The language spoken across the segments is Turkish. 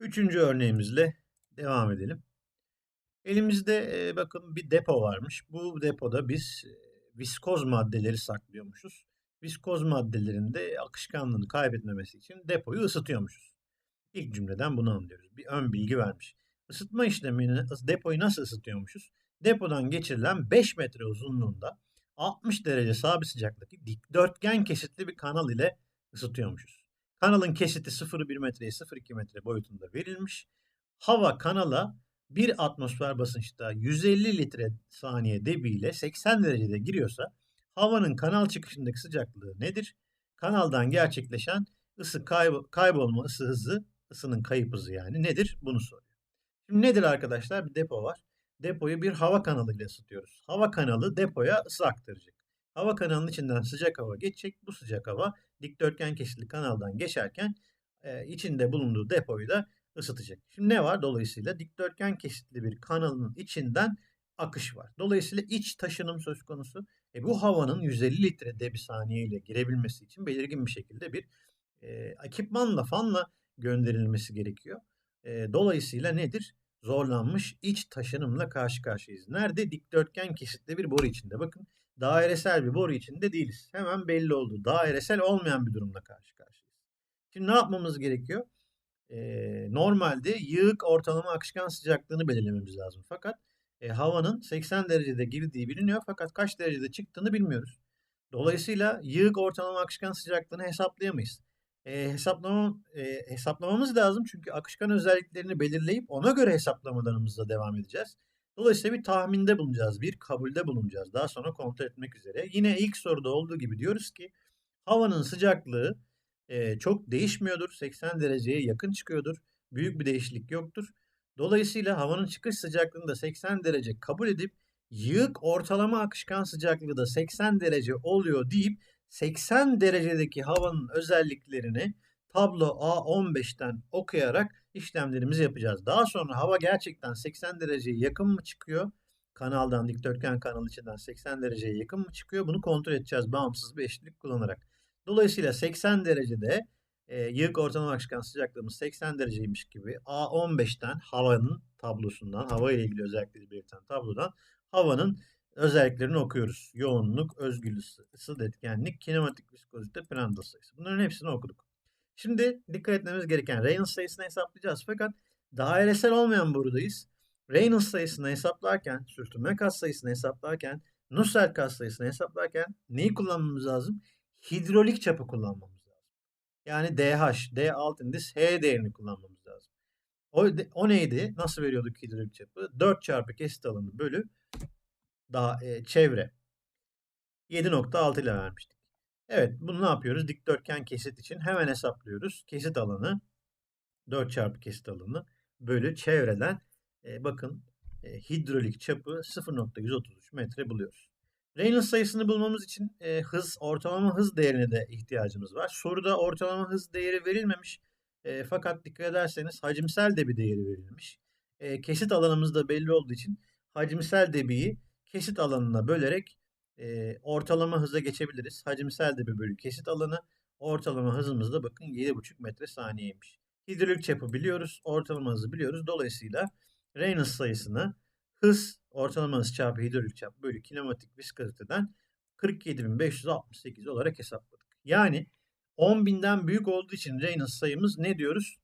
Üçüncü örneğimizle devam edelim. Elimizde bakın bir depo varmış. Bu depoda biz viskoz maddeleri saklıyormuşuz. Viskoz maddelerin de akışkanlığını kaybetmemesi için depoyu ısıtıyormuşuz. İlk cümleden bunu anlıyoruz. Bir ön bilgi vermiş. Isıtma işlemini depoyu nasıl ısıtıyormuşuz? Depodan geçirilen 5 metre uzunluğunda 60 derece sabit sıcaklıktaki dikdörtgen kesitli bir kanal ile ısıtıyormuşuz. Kanalın kesiti 0,1 metreye 0,2 metre boyutunda verilmiş. Hava kanala bir atmosfer basınçta 150 litre saniye debiyle 80 derecede giriyorsa havanın kanal çıkışındaki sıcaklığı nedir? Kanaldan gerçekleşen ısı kayb- kaybolma ısı hızı, ısının kayıp hızı yani nedir? Bunu soruyor. Şimdi nedir arkadaşlar? Bir depo var. Depoyu bir hava kanalıyla ısıtıyoruz. Hava kanalı depoya ısı aktaracak. Hava kanalının içinden sıcak hava geçecek. Bu sıcak hava dikdörtgen kesitli kanaldan geçerken e, içinde bulunduğu depoyu da ısıtacak. Şimdi ne var? Dolayısıyla dikdörtgen kesitli bir kanalın içinden akış var. Dolayısıyla iç taşınım söz konusu. E, bu havanın 150 litre debi saniye ile girebilmesi için belirgin bir şekilde bir e, ekipmanla, fanla gönderilmesi gerekiyor. E, dolayısıyla nedir? Zorlanmış iç taşınımla karşı karşıyayız. Nerede? Dikdörtgen kesitli bir boru içinde. Bakın dairesel bir boru içinde değiliz. Hemen belli oldu. Dairesel olmayan bir durumla karşı karşıyayız. Şimdi ne yapmamız gerekiyor? Ee, normalde yığık ortalama akışkan sıcaklığını belirlememiz lazım. Fakat e, havanın 80 derecede girdiği biliniyor fakat kaç derecede çıktığını bilmiyoruz. Dolayısıyla yığık ortalama akışkan sıcaklığını hesaplayamayız. E, hesaplama, e, hesaplamamız lazım çünkü akışkan özelliklerini belirleyip ona göre hesaplamalarımızla devam edeceğiz. Dolayısıyla bir tahminde bulunacağız, bir kabulde bulunacağız. Daha sonra kontrol etmek üzere. Yine ilk soruda olduğu gibi diyoruz ki havanın sıcaklığı e, çok değişmiyordur. 80 dereceye yakın çıkıyordur. Büyük bir değişiklik yoktur. Dolayısıyla havanın çıkış sıcaklığını da 80 derece kabul edip yığık ortalama akışkan sıcaklığı da 80 derece oluyor deyip 80 derecedeki havanın özelliklerini tablo A15'ten okuyarak işlemlerimizi yapacağız. Daha sonra hava gerçekten 80 dereceye yakın mı çıkıyor? Kanaldan, dikdörtgen kanal içinden 80 dereceye yakın mı çıkıyor? Bunu kontrol edeceğiz bağımsız bir eşitlik kullanarak. Dolayısıyla 80 derecede e, yığık ortalama akışkan sıcaklığımız 80 dereceymiş gibi A15'ten havanın tablosundan, hava ile ilgili özellikleri belirten tablodan havanın özelliklerini okuyoruz. Yoğunluk, özgül ısı, ısı kinematik viskozite, Prandtl sayısı. Bunların hepsini okuduk. Şimdi dikkat etmemiz gereken Reynolds sayısını hesaplayacağız. Fakat dairesel olmayan borudayız. Reynolds sayısını hesaplarken, sürtünme kas sayısını hesaplarken, Nusselt kas sayısını hesaplarken neyi kullanmamız lazım? Hidrolik çapı kullanmamız lazım. Yani DH, D alt indis H değerini kullanmamız lazım. O, o neydi? Nasıl veriyorduk hidrolik çapı? 4 çarpı kesit alanı bölü daha e, çevre. 7.6 ile vermiştik. Evet bunu ne yapıyoruz? Dikdörtgen kesit için hemen hesaplıyoruz. Kesit alanı 4 çarpı kesit alanı bölü çevreden e, bakın e, hidrolik çapı 0.133 metre buluyoruz. Reynolds sayısını bulmamız için e, hız, ortalama hız değerine de ihtiyacımız var. Soruda ortalama hız değeri verilmemiş. E, fakat dikkat ederseniz hacimsel de bir değeri verilmiş. E, kesit alanımız da belli olduğu için hacimsel debiyi kesit alanına bölerek e, ortalama hıza geçebiliriz. Hacimsel debi bölü kesit alanı. Ortalama hızımız da bakın 7,5 metre saniyeymiş. Hidrolik çapı biliyoruz. Ortalama hızı biliyoruz. Dolayısıyla Reynolds sayısını hız ortalama hız çarpı hidrolik çap bölü kinematik viskoziteden 47.568 olarak hesapladık. Yani 10.000'den büyük olduğu için Reynolds sayımız ne diyoruz?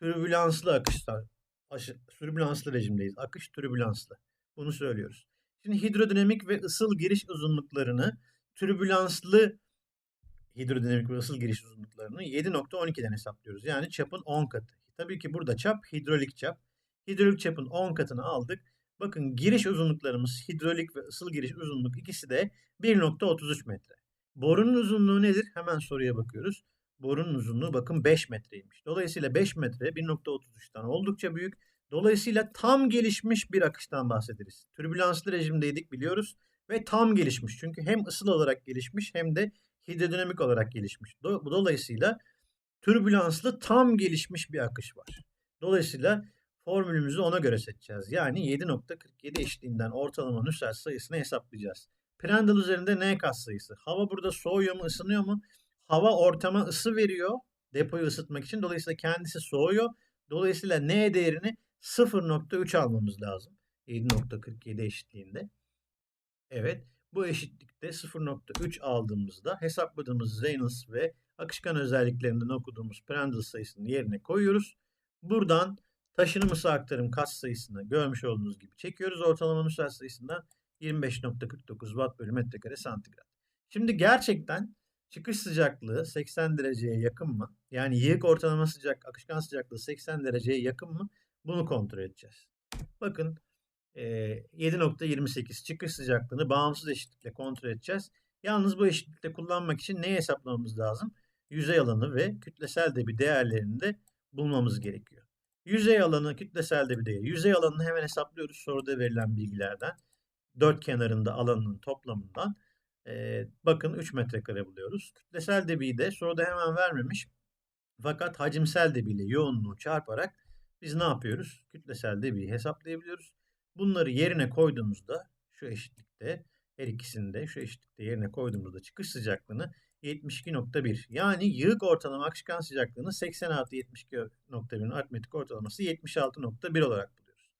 Türbülanslı akışlar. Türbülanslı rejimdeyiz. Akış türbülanslı. Bunu söylüyoruz. Şimdi hidrodinamik ve ısıl giriş uzunluklarını türbülanslı hidrodinamik ve ısıl giriş uzunluklarını 7.12'den hesaplıyoruz. Yani çapın 10 katı. Tabii ki burada çap hidrolik çap. Hidrolik çapın 10 katını aldık. Bakın giriş uzunluklarımız hidrolik ve ısıl giriş uzunluk ikisi de 1.33 metre. Borunun uzunluğu nedir? Hemen soruya bakıyoruz. Borunun uzunluğu bakın 5 metreymiş. Dolayısıyla 5 metre 1.33'ten oldukça büyük. Dolayısıyla tam gelişmiş bir akıştan bahsederiz. Türbülanslı rejimdeydik biliyoruz ve tam gelişmiş. Çünkü hem ısıl olarak gelişmiş hem de hidrodinamik olarak gelişmiş. Dolayısıyla türbülanslı tam gelişmiş bir akış var. Dolayısıyla formülümüzü ona göre seçeceğiz. Yani 7.47 eşitliğinden ortalama Nusselt sayısını hesaplayacağız. Prandtl üzerinde N kas sayısı. Hava burada soğuyor mu, ısınıyor mu? Hava ortama ısı veriyor depoyu ısıtmak için. Dolayısıyla kendisi soğuyor. Dolayısıyla N değerini 0.3 almamız lazım. 7.47 eşitliğinde. Evet. Bu eşitlikte 0.3 aldığımızda hesapladığımız Reynolds ve akışkan özelliklerinden okuduğumuz Prandtl sayısını yerine koyuyoruz. Buradan taşınım ısı aktarım kat sayısını görmüş olduğunuz gibi çekiyoruz. Ortalama müsait sayısından 25.49 watt bölü metrekare santigrat. Şimdi gerçekten çıkış sıcaklığı 80 dereceye yakın mı? Yani yığık ortalama sıcak, akışkan sıcaklığı 80 dereceye yakın mı? Bunu kontrol edeceğiz. Bakın 7.28 çıkış sıcaklığını bağımsız eşitlikle kontrol edeceğiz. Yalnız bu eşitlikte kullanmak için neyi hesaplamamız lazım? Yüzey alanı ve kütlesel debi değerlerini de bulmamız gerekiyor. Yüzey alanı, kütlesel debi değeri. Yüzey alanını hemen hesaplıyoruz soruda verilen bilgilerden. Dört kenarında alanının toplamından. Ee, bakın 3 metrekare buluyoruz. Kütlesel debiyi de soruda hemen vermemiş. Fakat hacimsel debiyle yoğunluğu çarparak biz ne yapıyoruz? Kütlesel debiyi hesaplayabiliyoruz. Bunları yerine koyduğumuzda şu eşitlikte her ikisini de şu eşitlikte yerine koyduğumuzda çıkış sıcaklığını 72.1 yani yığık ortalama akışkan sıcaklığını 80 artı 72.1'in aritmetik ortalaması 76.1 olarak buluyoruz.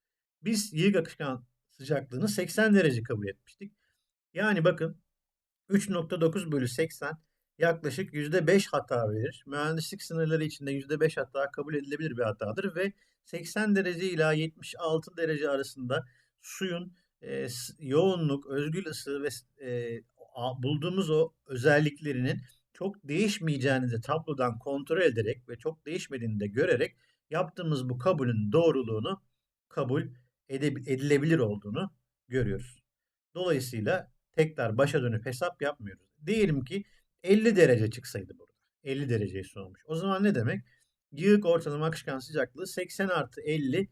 Biz yığık akışkan sıcaklığını 80 derece kabul etmiştik. Yani bakın 3.9 bölü 80 yaklaşık %5 hata verir. Mühendislik sınırları içinde %5 hata kabul edilebilir bir hatadır ve 80 derece ila 76 derece arasında suyun e, yoğunluk, özgül ısı ve e, bulduğumuz o özelliklerinin çok değişmeyeceğini de tablodan kontrol ederek ve çok değişmediğini de görerek yaptığımız bu kabulün doğruluğunu kabul edilebilir olduğunu görüyoruz. Dolayısıyla tekrar başa dönüp hesap yapmıyoruz. Diyelim ki 50 derece çıksaydı burada. 50 dereceyi sormuş. O zaman ne demek? Yığık ortalama akışkan sıcaklığı 80 artı 50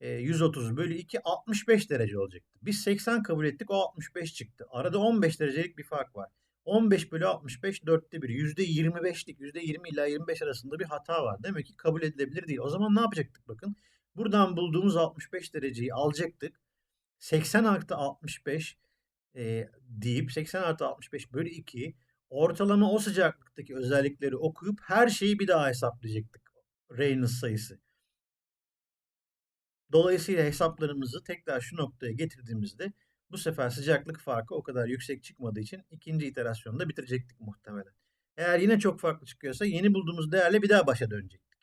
130 bölü 2 65 derece olacaktı. Biz 80 kabul ettik o 65 çıktı. Arada 15 derecelik bir fark var. 15 bölü 65 dörtte bir. %25'lik %20 ila 25 arasında bir hata var. Demek ki kabul edilebilir değil. O zaman ne yapacaktık bakın. Buradan bulduğumuz 65 dereceyi alacaktık. 80 artı 65 e, deyip 80 artı 65 bölü 2 ortalama o sıcaklıktaki özellikleri okuyup her şeyi bir daha hesaplayacaktık. Reynolds sayısı. Dolayısıyla hesaplarımızı tekrar şu noktaya getirdiğimizde bu sefer sıcaklık farkı o kadar yüksek çıkmadığı için ikinci iterasyonda bitirecektik muhtemelen. Eğer yine çok farklı çıkıyorsa yeni bulduğumuz değerle bir daha başa dönecektik.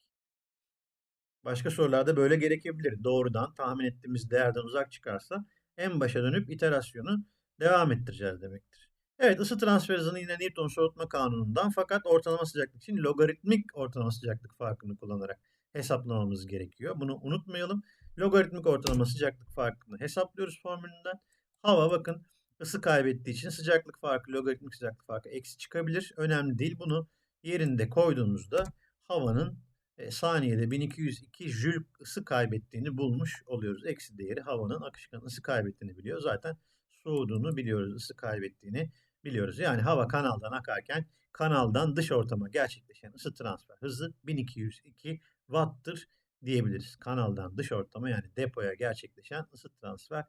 Başka sorularda böyle gerekebilir. Doğrudan tahmin ettiğimiz değerden uzak çıkarsa en başa dönüp iterasyonu devam ettireceğiz demektir. Evet ısı transfer hızını yine Newton soğutma kanunundan fakat ortalama sıcaklık için logaritmik ortalama sıcaklık farkını kullanarak hesaplamamız gerekiyor. Bunu unutmayalım. Logaritmik ortalama sıcaklık farkını hesaplıyoruz formülünden. Hava bakın ısı kaybettiği için sıcaklık farkı, logaritmik sıcaklık farkı eksi çıkabilir. Önemli değil. Bunu yerinde koyduğumuzda havanın e, saniyede 1202 jül ısı kaybettiğini bulmuş oluyoruz. Eksi değeri havanın akışkan ısı kaybettiğini biliyor. Zaten soğuduğunu biliyoruz, ısı kaybettiğini biliyoruz. Yani hava kanaldan akarken kanaldan dış ortama gerçekleşen ısı transfer hızı 1202 watt'tır diyebiliriz. Kanaldan dış ortama yani depoya gerçekleşen ısı transfer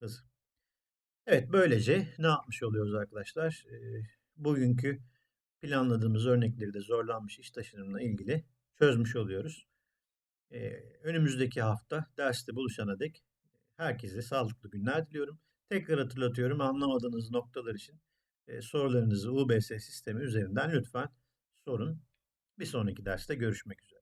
hızı. Evet böylece ne yapmış oluyoruz arkadaşlar? E, bugünkü planladığımız örnekleri de zorlanmış iş taşınımla ilgili çözmüş oluyoruz. E, önümüzdeki hafta derste buluşana dek herkese sağlıklı günler diliyorum. Tekrar hatırlatıyorum anlamadığınız noktalar için e, sorularınızı UBS sistemi üzerinden lütfen sorun. Bir sonraki derste görüşmek üzere.